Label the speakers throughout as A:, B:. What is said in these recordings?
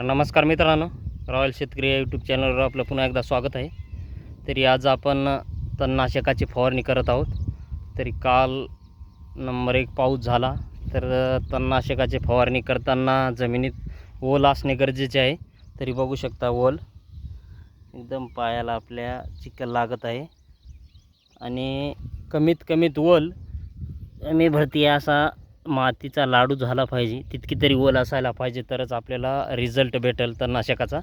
A: तर नमस्कार मित्रांनो रॉयल शेतकरी यूट्यूब चॅनलवर आपलं पुन्हा एकदा स्वागत आहे. तरी आज आपण तणनाशकाची फवारणी करत आहोत. तरी काल नंबर एक पाऊस झाला तर तणनाशकाची फवारणी करताना जमिनीत ओल असणे गरजेचे आहे. तरी बघू शकता ओल. एकदम पायाला आपल्या चिखल लागत आहे. आणि कमीत कमीत ओल मी भरती असा मातीचा लाडू झाला पाहिजे तितकी तरी ओल असायला पाहिजे तरच आपल्याला रिझल्ट भेटेल तणनाशकाचा.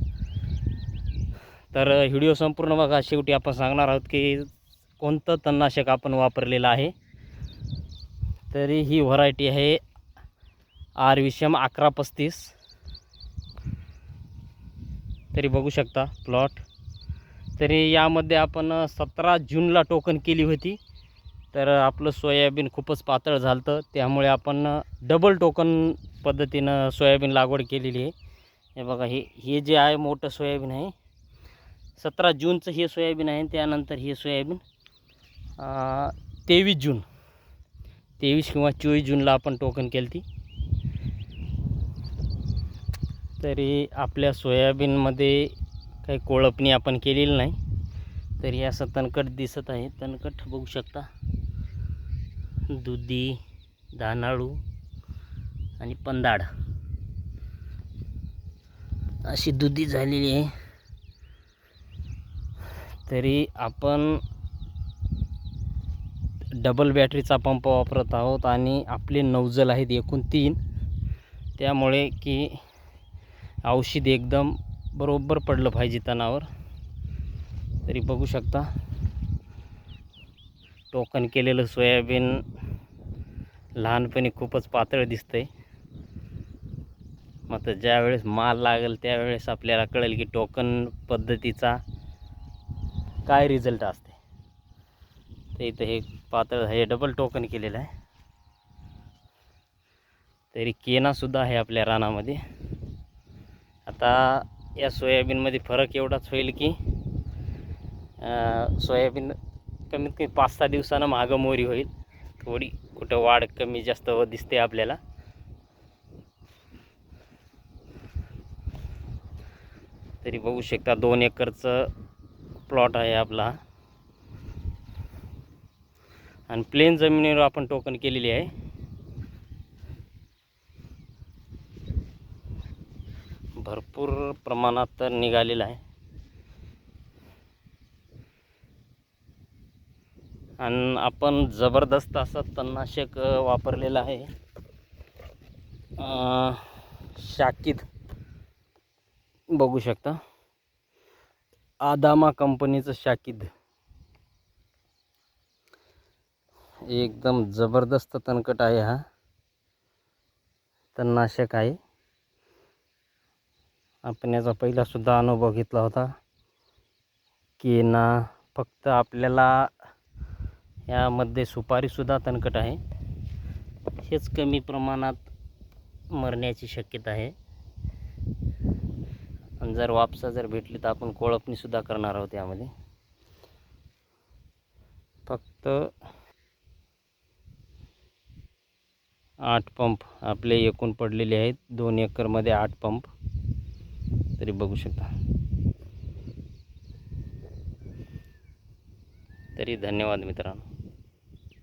A: तर व्हिडिओ संपूर्ण बघा शेवटी आपण सांगणार आहोत की कोणतं तणनाशक आपण वापरलेलं आहे. तरी ही व्हरायटी आहे आर विषम अकरा पस्तीस. तरी बघू शकता प्लॉट तरी यामध्ये आपण सतरा जूनला टोकन केली होती. तर आपलं सोयाबीन खूपच पातळ झालं होतं त्यामुळे आपण डबल टोकन पद्धतीनं सोयाबीन लागवड केलेली आहे. हे बघा हे हे जे आहे मोठं सोयाबीन आहे. सतरा जूनचं हे सोयाबीन आहे त्यानंतर हे सोयाबीन तेवीस जून. तेवीस किंवा चोवीस जूनला आपण टोकन केली ती तरी आपल्या सोयाबीनमध्ये काही कोळपणी आपण केलेली नाही. तरी असं तणकट दिसत आहे. तणकट बघू शकता. दुधी धानाळू आणि पंदाड. अशी दुधी झालेली आहे. तरी आपण डबल बॅटरीचा पंप वापरत आहोत आणि आपले नौजल आहेत एकूण तीन. त्यामुळे की औषध एकदम बरोबर पडलं पाहिजे तणावर. तरी बघू शकता. टोकन केलेलं सोयाबीन लहानपणी खूपच पातळ दिसतंय. मात्र ज्यावेळेस माल लागेल त्यावेळेस आपल्याला कळेल की टोकन पद्धतीचा काय रिझल्ट असते. तर इथं हे पातळ हे डबल टोकन केलेलं आहे. तरी केनासुद्धा आहे आपल्या रानामध्ये. आता या सोयाबीनमध्ये फरक एवढाच होईल की सोयाबीन कमीत कमी पाच सहा दिवसानं मागं मोरी होईल. थोडी कुठं वाढ कमी जास्त दिसते आपल्याला. तरी बघू शकता दोन एकरचं प्लॉट आहे आपला. आणि प्लेन जमिनीवर आपण टोकन केलेली आहे. भरपूर प्रमाणात तर निघालेलं आहे. आणि आपण जबरदस्त असं तणनाशक वापरलेलं आहे. शाकीद. बघू शकता. आदामा कंपनीचं शाकीद. एकदम जबरदस्त तणकट आहे हा. तणनाशक आहे. आपण याचा पहिलासुद्धा अनुभव घेतला होता. की ना फक्त आपल्याला यामध्ये सुपारीसुद्धा तणकट आहे. हेच कमी प्रमाणात मरण्याची शक्यता आहे. आणि जर वापसा जर भेटली तर आपण कोळपणीसुद्धा करणार आहोत यामध्ये. फक्त आठ पंप आपले एकूण पडलेले आहेत. दोन एकरमध्ये आठ पंप. तरी बघू शकता. तरी धन्यवाद मित्रांनो.